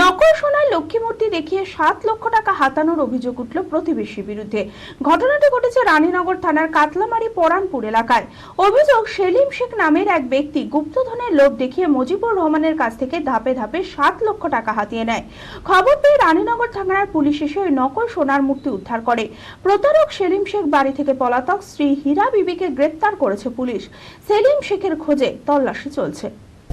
নকল সোনার লক্ষ্মীমূর্তি দেখিয়ে সাত লক্ষ টাকা হাতানোর অভিযোগ উঠল প্রতিবেশীর বিরুদ্ধে। ঘটনাটি ঘটেছে রানীনগর থানার কাতলামারি পরানপুর এলাকায়। অভিযোগ, সেলিম শেখ নামের এক ব্যক্তি গুপ্তধনের লোভ দেখিয়ে মুজিবুর রহমানের কাছ থেকে ধাপে ধাপে সাত লক্ষ টাকা হাতিয়ে নেয়। খবর পেয়ে রানীনগর থানার পুলিশ এসে ওই নকল সোনার মূর্তি উদ্ধার করে। প্রতারক সেলিম শেখ বাড়ি থেকে পলাতক স্ত্রী হীরা বিবিকে গ্রেপ্তার করেছে পুলিশ। সেলিম শেখের খোঁজে তল্লাশি চলছে।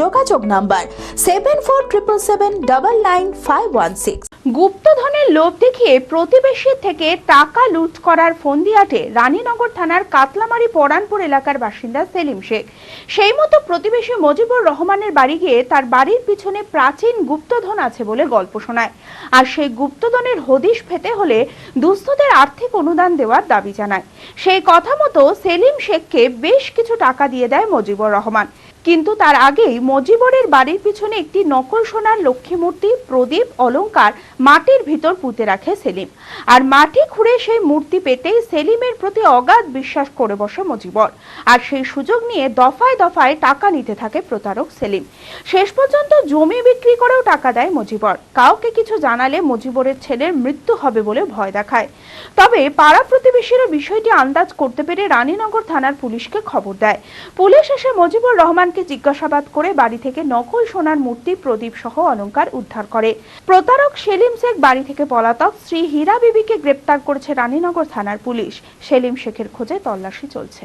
যোগাযোগ number seven four triple seven double nine five one six গুপ্তধনের লোভ দেখিয়ে প্রতিবেশীর থেকে টাকা লুট করার ফন্দিয়াটে রানীনগর থানার কাতলামারি পরানপুর এলাকার বাসিন্দা সেলিম শেখ। সেই মতো প্রতিবেশী মজিবুর রহমানের বাড়ি গিয়ে তার বাড়ির পিছনে প্রাচীন গুপ্তধন আছে বলে গল্প শোনায়। আর সেই গুপ্তধনের হদিশ পেতে হলে দুস্থদের আর্থিক অনুদান দেওয়ার দাবি জানায়। সেই কথা মতো সেলিম শেখকে বেশ কিছু টাকা দিয়ে দেয় মজিবুর রহমান। কিন্তু তার আগেই মজিবরের বাড়ির পিছনে একটি নকল সোনার লক্ষ্মী মূর্তি, প্রদীপ, অলংকার মাটির ভিতর পুঁতে রাখে সেলিম। আর মাটি খুঁড়ে সেই মূর্তি পেতেই সেলিমের প্রতি অগাধ বিশ্বাস করে বসে মজিবর। আর সেই সুযোগ নিয়ে দফায় দফায় টাকা নিতে থাকে প্রতারক সেলিম। শেষ পর্যন্ত জমি বিক্রি করেও টাকা দেয় মজিবর। কাউকে কিছু জানালে মজিবরের ছেলের মৃত্যু হবে বলে ভয় দেখায়। তবে পাড়া প্রতিবেশীরা বিষয়টি আন্দাজ করতে পেরে রানীনগর থানার পুলিশকে খবর দেয়। পুলিশ এসে মজিবুর রহমানকে জিজ্ঞাসাবাদ করে বাড়ি থেকে নকল সোনার মূর্তি প্রদীপ সহ অলঙ্কার উদ্ধার করে। প্রতারক সেলিম শেখ বাড়ি থেকে পলাতক শ্রী হীরা বিবিকে গ্রেপ্তার করেছে রানীনগর থানার পুলিশ। সেলিম শেখের খোঁজে তল্লাশি চলছে।